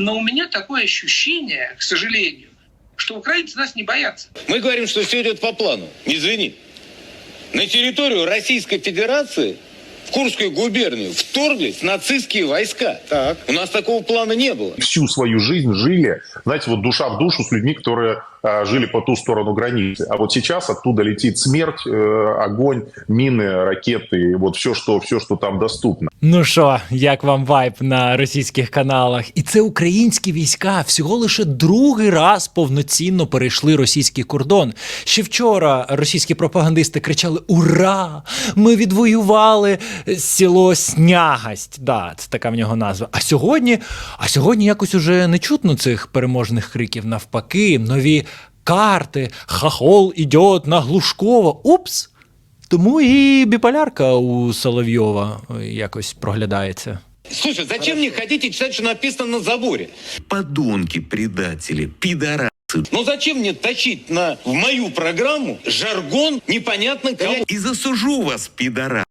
Но у меня такое ощущение, к сожалению, что украинцы нас не боятся. Мы говорим, что все идет по плану. Извини. На территорию Российской Федерации в Курскую губернию вторглись нацистские войска. Так. У нас такого плана не было. всю свою жизнь жили, знаете, вот душа в душу с людьми, которые жили по ту сторону границы. А вот сейчас оттуда летит смерть, э, огонь, мины, ракеты, вот все, что, все, что там доступно. Ну що, як вам вайб на російських каналах? І це українські війська всього лише другий раз повноцінно перейшли російський кордон. Ще вчора російські пропагандисти кричали: Ура! Ми відвоювали село Снягость. Да, це така в нього назва. А сьогодні, а сьогодні якось уже не чутно цих переможних криків. Навпаки, нові карти, хахол ідіот на Глушкова. Упс! Тому і біполярка у Соловйова е, якось проглядається. Слушай, зачем мне хотите читать, что написано на заборе? Подонки, предатели, пидорасы. Ну зачем мне тащить на, в мою программу жаргон непонятно кого? И засужу вас, пидорасов.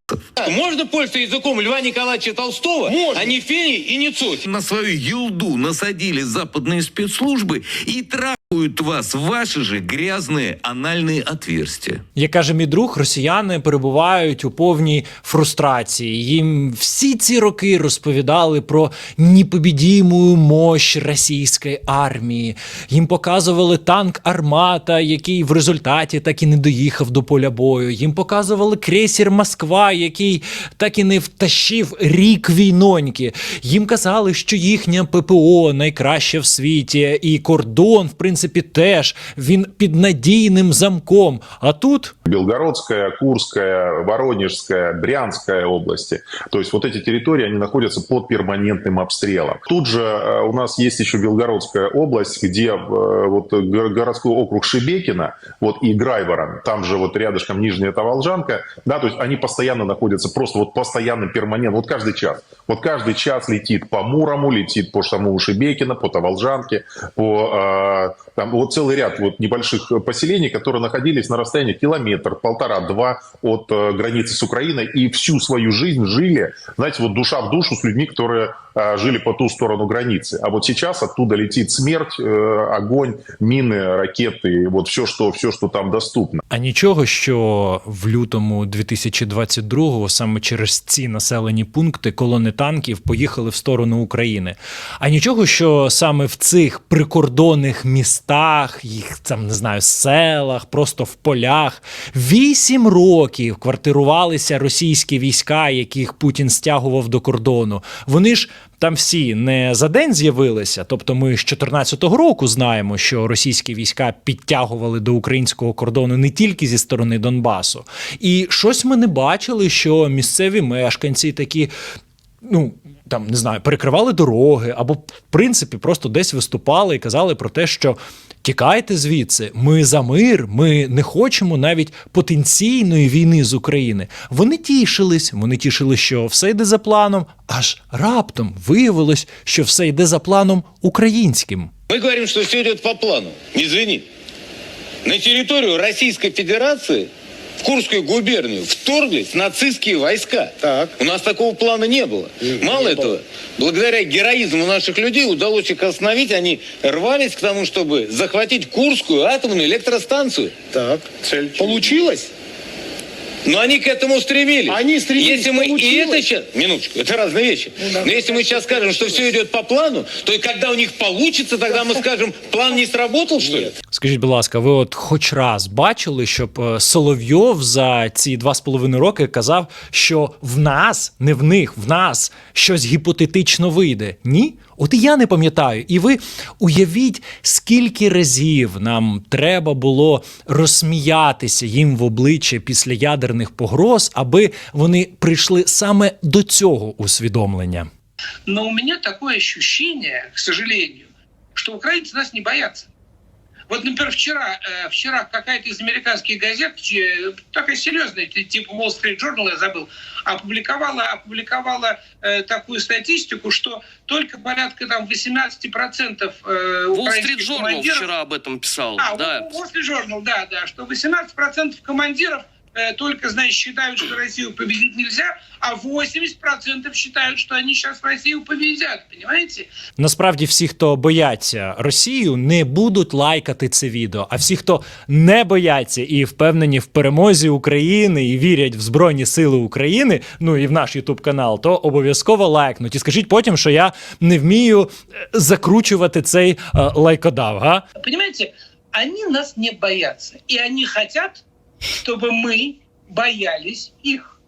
Можно пользоваться языком Льва Николаевича Толстого, Можно. а не Фени и не Цой? На свою елду насадили западные спецслужбы и трахают вас в ваши же грязные анальные отверстия. Як каже мій друг, росіяни перебувають у повній фрустрації. Їм всі ці роки розповідали про непобідіму мощь російської армії. Їм показували танк Армата, який в результаті так і не доїхав до поля бою. Їм показували крейсер Москва, який так і не втащив рік війноньки. Їм казали, що їхня ППО найкраще в світі, і кордон, в принципі, теж він під надійним замком. А тут Белгородская, Курская, Воронежская, Брянская области. То есть вот эти территории, они находятся под перманентным обстрелом. Тут же э, у нас есть еще Белгородская область, где э, вот го- городской округ Шебекина, вот и Грайворон, там же вот рядышком Нижняя Таволжанка, да, то есть они постоянно находятся просто вот постоянно перманент, вот каждый час. Вот каждый час летит по Мурому, летит по самому Шебекина, по Таволжанке, по э, там вот целый ряд вот небольших поселений, которые находились на расстоянии километр, полтора-два от э, границы с Украиной и всю свою жизнь жили, знаете, вот душа в душу с людьми, которые э, жили по ту сторону границы. А вот сейчас оттуда летит смерть, э, огонь, мины, ракеты, вот все, что, все, что там доступно. А нічого, що в лютому 2022-го саме через ці населені пункти колони танків поїхали в сторону України. А нічого, що саме в цих прикордонних містах, їх там не знаю, селах, просто в полях, вісім років квартирувалися російські війська, яких Путін стягував до кордону. Вони ж там всі не за день з'явилися. Тобто, ми з 2014 року знаємо, що російські війська підтягували до українського кордону не тільки зі сторони Донбасу. І щось ми не бачили, що місцеві мешканці такі. Ну, там не знаю, перекривали дороги, або в принципі просто десь виступали і казали про те, що тікайте звідси, ми за мир, ми не хочемо навіть потенційної війни з України. Вони тішились, вони тішились, що все йде за планом, аж раптом виявилось, що все йде за планом українським. Ми говоримо, що все йде по плану. Извини. На територію Російської Федерации в Курскую губернию вторглись нацистские войска. Так. У нас такого плана не было. Мало не этого, было. благодаря героизму наших людей удалось их остановить. Они рвались к тому, чтобы захватить Курскую атомную электростанцию. Так. Получилось? Но они к этому стремились. Они стремились, Если мы и получилось. это сейчас... Минуточку, это разные вещи. Ну да, Но если мы сейчас скажем, что все идет по плану, то и когда у них получится, тогда мы скажем, план не сработал, что ли? Скажіть, будь ласка, ви от хоч раз бачили, щоб е, Соловйов за ці два з половиною роки казав, що в нас, не в них, в нас щось гіпотетично вийде? Ні? От і я не пам'ятаю. І ви уявіть, скільки разів нам треба було розсміятися їм в обличчя після Ядерних погроз, аби вони прийшли саме до цього усвідомлення. Но у меня такое ощущение, к сожалению, что украинцы нас не боятся. Вот, например, вчера, э, вчера какая-то из американских газет, э, такая серьезная, типа Wall Street Journal, я забыл, опубликовала, опубликовала э, такую статистику, что только порядка там 18% э, Wall Street Journal командиров... вчера об этом писал. А, да. Wall Street Journal, да, да, что 18% командиров только, значит, считают, что Россию победить нельзя, а 80% считают, что они сейчас Россию победят, понимаете? Насправді, всі, хто бояться Росію, не будуть лайкати це відео. А всі, хто не бояться і впевнені в перемозі України і вірять в Збройні Сили України, ну і в наш Ютуб канал, то обов'язково лайкнуть. І скажіть потім, що я не вмію е, закручувати цей е, лайкодав. Га? Понимаете, они нас не боятся. И они хотят, чтобы мы боялись их.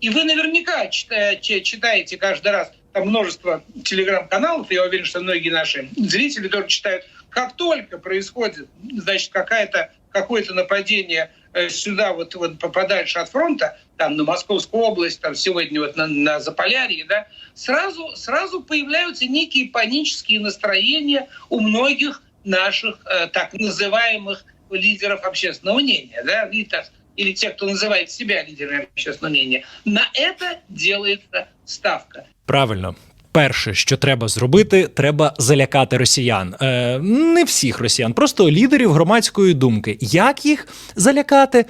И вы наверняка читаете каждый раз там множество телеграм-каналов, я уверен, что многие наши зрители тоже читают, как только происходит, значит, какая-то какое-то нападение э, сюда, вот, вот по- подальше от фронта, там на Московскую область, там сегодня вот на, на Заполярье, да, сразу, сразу появляются некие панические настроения у многих наших э, так называемых лидеров общественного мнения, да, или, так- или тех, кто называет себя лидерами общественного мнения. На это делается ставка. Правильно. Перше, що треба зробити, треба залякати росіян. Е, не всіх росіян, просто лідерів громадської думки. Як їх залякати?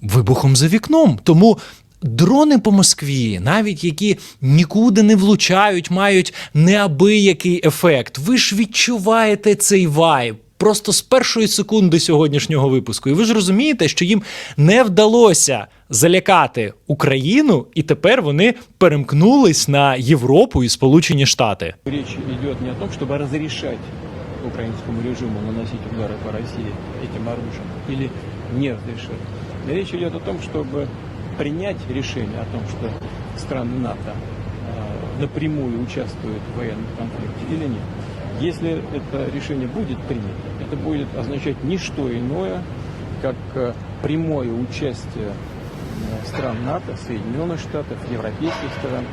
Вибухом за вікном. Тому дрони по Москві, навіть які нікуди не влучають, мають неабиякий ефект. Ви ж відчуваєте цей вайб Просто з першої секунди сьогоднішнього випуску. І ви ж розумієте, що їм не вдалося залякати Україну, і тепер вони перемкнулись на Європу і Сполучені Штати. Речь идет не о том, чтобы разрешать украинскому режиму наносить удары по России этим оружием или не разрешать. Речь идет о том, чтобы принять решение о том, что страны НАТО э, напрямую участвуют в военном конфликте или нет. Если это решение будет принято, это будет означать не что иное, как э, прямое участие э, стран НАТО, Соединенных Штатов, европейских стран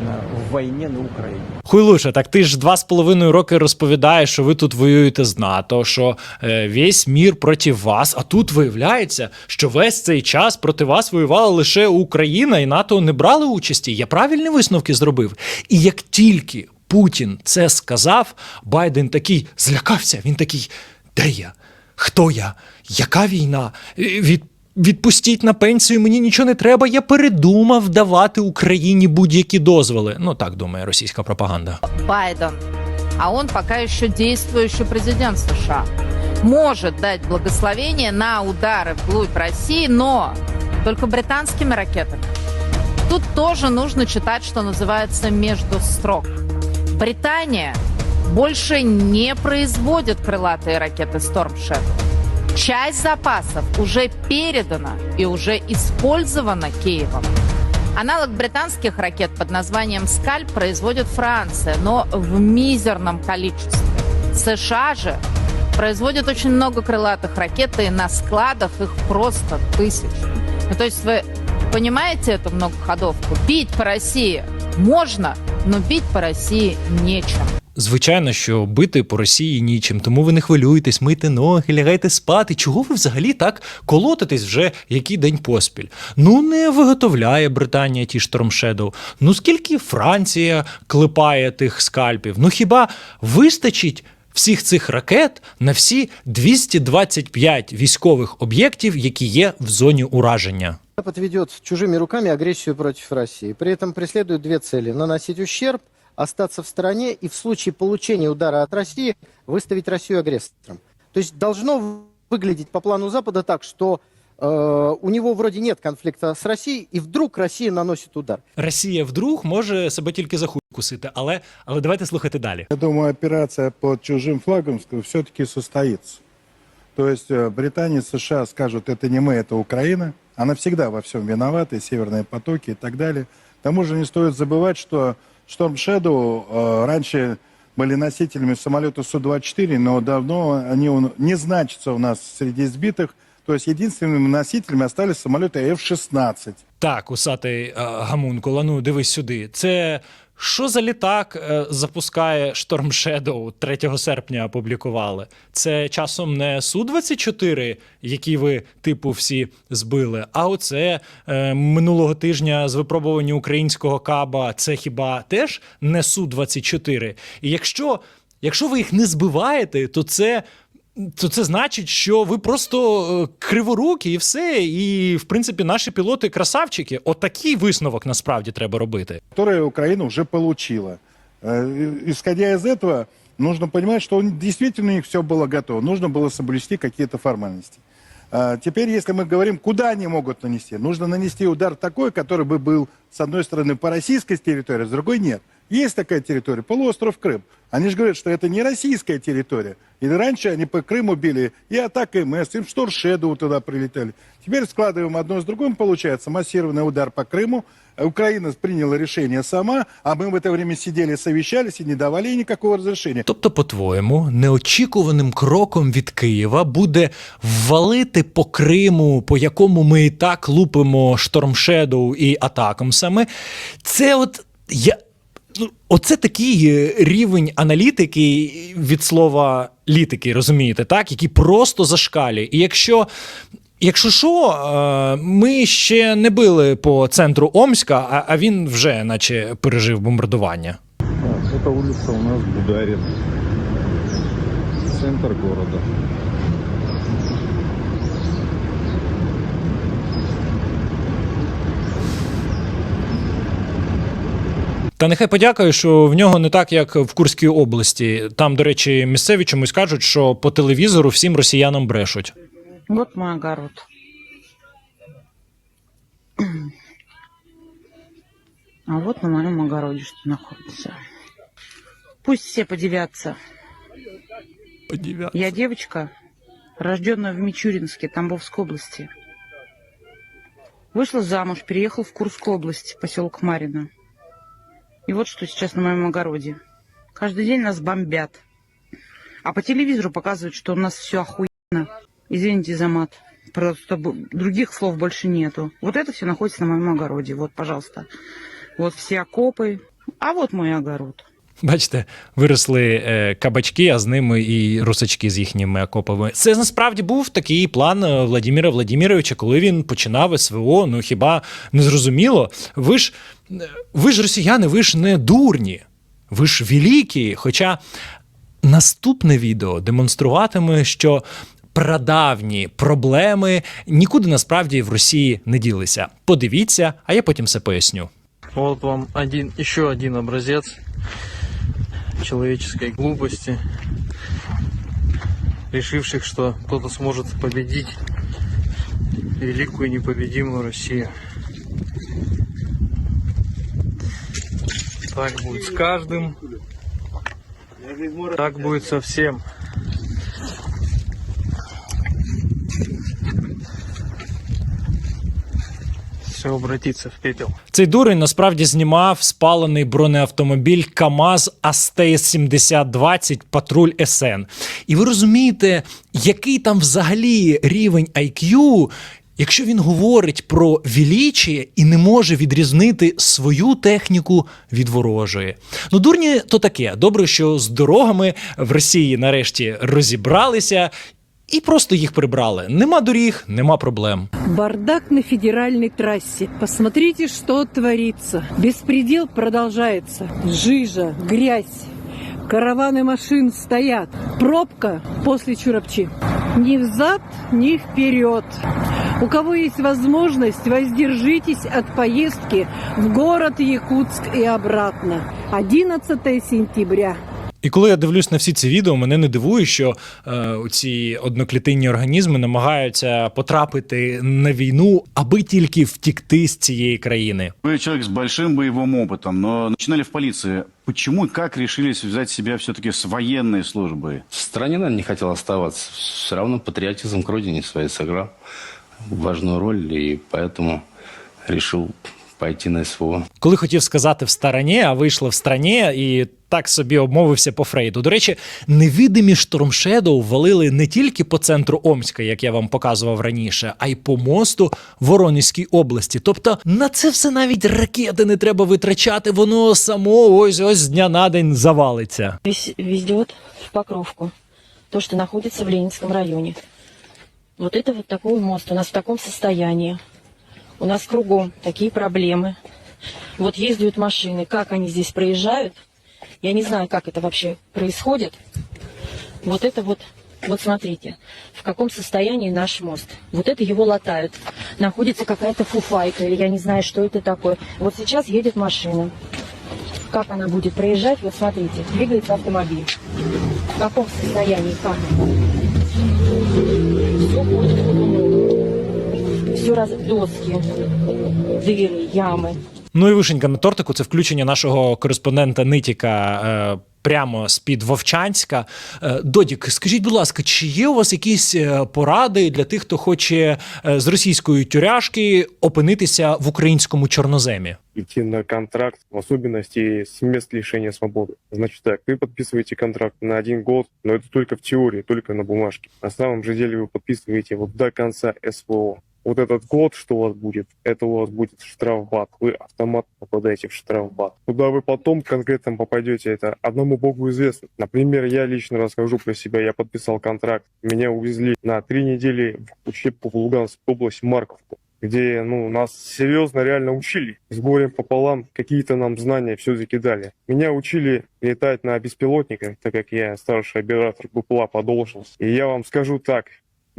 э, в войне на Украине. Хуйлуша, так ти ж два з половиною роки розповідаєш, що ви тут воюєте з НАТО, що е, весь мір проти вас. А тут виявляється, що весь цей час проти вас воювала лише Україна, і НАТО не брали участі. Я правильні висновки зробив. І як тільки Путін це сказав, Байден такий злякався. Він такий: де я? Хто я? Яка війна? Е, Від Відпустіть на пенсію, мені нічого не треба. Я передумав давати Україні будь-які дозволи. Ну так думає російська пропаганда. Байден, а он пока еще действующий президент США, может дать благословение на удары вглубь России, но только британскими ракетами. Тут тоже нужно читать, что называется, между строк. Британия больше не производит крылатые ракеты Storm Shadow. Часть запасов уже передана и уже использована Киевом. Аналог британских ракет под названием «Скальп» производит Франция, но в мизерном количестве. США же производят очень много крылатых ракет, и на складах их просто тысячи. Ну, то есть вы понимаете эту многоходовку? Бить по России можно, но бить по России нечем. Звичайно, що бити по Росії нічим, тому ви не хвилюйтесь, мийте ноги, лягайте спати. Чого ви взагалі так колотитесь вже який день поспіль? Ну не виготовляє Британія ті Shadow. Ну скільки Франція клепає тих скальпів? Ну хіба вистачить всіх цих ракет на всі 225 військових об'єктів, які є в зоні ураження? Запад ведет чужими руками агрессию против России. При этом преследует две цели. Наносить ущерб, остаться в стороне и в случае получения удара от России выставить Россию агрессором. То есть должно выглядеть по плану Запада так, что э, у него вроде нет конфликта с Россией, и вдруг Россия наносит удар. Росія вдруг може себе тільки за хуй кусити, але, але давайте слухати далі. Я думаю, операция под чужим флагом все-таки состоится. То есть э, Британия, США скажут, это не мы, это Украина. Она всегда во всем виновата, и северные потоки и так далее. К тому же не стоит забывать, что Storm Shadow э, раньше были носителями самолета Су-24, но давно они у- не значатся у нас среди сбитых. То есть единственными носителями остались самолеты F-16. Так, усатий е, гамункула, ну дивись сюди. Це що за літак е, запускає Storm Shadow 3 серпня опублікували? Це часом не Су-24, які ви, типу, всі збили, а оце е, минулого тижня з випробування українського каба. Це хіба теж не Су-24? І якщо, якщо ви їх не збиваєте, то це то це значить, що ви просто е, криворукі і все. І, в принципі, наші пілоти красавчики. Отакий висновок насправді треба робити. которые Украина уже получила. Э, Исходя из этого, нужно понимать, что он- действительно у них все было готово. Нужно было соблюсти какие-то формальности. А Теперь, если мы говорим, куда они могут нанести, нужно нанести удар такой, который бы был, с одной стороны, по российской территории, с другой нет. Есть такая территория, полуостров Крым. Они же говорят, что это не российская территория. И раньше они по Крыму били и атака МС, и в Штуршеду туда прилетели. Теперь складываем одно с другим, получается массированный удар по Крыму. Украина приняла решение сама, а мы в это время сидели, совещались и не давали ей никакого разрешения. Тобто, по-твоєму, неочікуваним кроком від Києва буде ввалити по Криму, по якому ми і так лупимо Штормшедоу і атакамсами. Це от я. Ну, оце такий е, рівень аналітики від слова літики, розумієте, так, який просто зашкалює. І якщо. Якщо що, е, ми ще не били по центру Омська, а- він вже, наче, пережив бомбардування. Эта улица у нас Бударин. Центр города. Та нехай подякує, що в нього не так, як в Курській області. Там, до речі, місцеві чомусь кажуть, що по телевізору всім росіянам брешуть. Вот мой огород. А вот на моем огороде что находится. Пусть все подивятся. Я девочка, рожденная в Мичуринске, Тамбовской области. Вышла замуж, переехала в Курскую область, поселок Марина. И вот что сейчас на моем огороде. Каждый день нас бомбят. А по телевизору показывают, что у нас все охуенно. Извините за мат. Просто других слов больше нету. Вот это все находится на моем огороде. Вот, пожалуйста. Вот все окопы. А вот мой огород. Бачите, виросли е, кабачки, а з ними і русачки з їхніми окопами. Це насправді був такий план е, Владимира Владимировича, коли він починав СВО. Ну хіба не зрозуміло? Ви ж е, ви ж росіяни, ви ж не дурні, ви ж великі. Хоча наступне відео демонструватиме, що. Прадавні проблеми нікуди насправді в Росії не ділися. Подивіться, а я потім все поясню. Вот вам один, еще один образец человеческой глупости, решивших, что кто-то сможет победить великую непобедимую Россию. Так будет с каждым, так будет со всем. Все обратится в пепел. Цей дурень насправді знімав спалений бронеавтомобіль КАМАЗ АСТ-7020 патруль СН. І ви розумієте, який там взагалі рівень IQ, якщо він говорить про величіє і не може відрізнити свою техніку від ворожої. Ну, дурні то таке. Добре, що з дорогами в Росії нарешті розібралися. І просто їх прибрали. Нема доріг, нема проблем. Бардак на федеральной трассе. Посмотрите, что творится. Беспредел продолжается. Жижа, грязь. Караваны машин стоят. Пробка после Чурапчи. Ни взад, ни вперед. У кого есть возможность, воздержитесь от поездки в город Якутск и обратно. 11 сентября. І коли я дивлюсь на всі ці відео, мене не дивує, що е, ці одноклітинні організми намагаються потрапити на війну, аби тільки втікти з цієї країни. Вы человек с большим боевым опытом, но начинали в полиции. Почему и как решились взять себя все-таки с военной службы? В стране, наверное, не хотел оставаться. Все равно патриотизм к родине своей сыграл важную роль, и поэтому решил пойти на СВО. Коли хотів сказати в стороні, а вийшло в страні, і так собі обмовився по Фрейду. До речі, невидимі штормшедоу валили не тільки по центру Омська, як я вам показував раніше, а й по мосту в Воронезькій області. Тобто на це все навіть ракети не треба витрачати, воно само ось ось з дня на день завалиться. Везет в Покровку. То, что находится в Ленинском районе. Вот это вот такой мост у нас в таком состоянии. У нас кругом такие проблемы. Вот ездят машины, как они здесь проезжают. Я не знаю, как это вообще происходит. Вот это вот Вот смотрите, в каком состоянии наш мост. Вот это его латают. Находится какая-то фуфайка, или я не знаю, что это такое. Вот сейчас едет машина. Как она будет проезжать? Вот смотрите, двигается автомобиль. В каком состоянии, как? Все раз доски, двери, ямы. Ну і вишенька на тортику це включення нашого кореспондента Нитіка. Е, Прямо з-під Вовчанська. Е, Додік, скажіть, будь ласка, чи є у вас якісь е, поради для тих, хто хоче е, з російської тюряшки опинитися в українському чорноземі? Идти на контракт, в особенности с мест лишения свободы. Значит так, вы подписываете контракт на один год, но это только в теории, только на бумажке. На самом же деле вы подписываете вот до конца СВО. Вот этот год, что у вас будет, это у вас будет штрафбат. Вы автоматом попадаете в штрафбат. Куда вы потом конкретно попадете, это одному богу известно. Например, я лично расскажу про себя. Я подписал контракт. Меня увезли на три недели в учебку в Луганскую область, Марковку где ну, нас серьезно реально учили. С горем пополам какие-то нам знания все-таки дали. Меня учили летать на беспилотниках, так как я старший оператор БПЛА по должности. И я вам скажу так,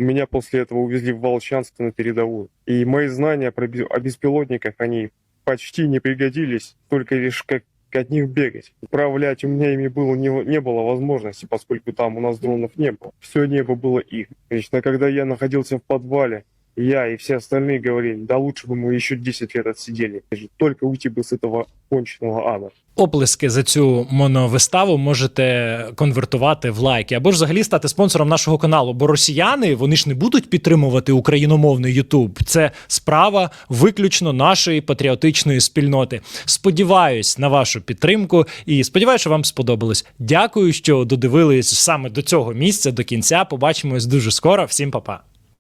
меня после этого увезли в Волчанск на передовую. И мои знания про о беспилотниках, они почти не пригодились, только лишь как от них бегать. Управлять у меня ими было не, не было возможности, поскольку там у нас дронов не было. Все небо было их. Лично когда я находился в подвале, я и все остальные говорили, да лучше бы мы еще 10 лет отсидели. Только уйти бы с этого конченного ада. Оплески за цю моновиставу можете конвертувати в лайки або ж взагалі стати спонсором нашого каналу. Бо росіяни вони ж не будуть підтримувати україномовний Ютуб. Це справа виключно нашої патріотичної спільноти. Сподіваюсь на вашу підтримку і сподіваюся, що вам сподобалось. Дякую, що додивились саме до цього місця до кінця. Побачимось дуже скоро. Всім па-па.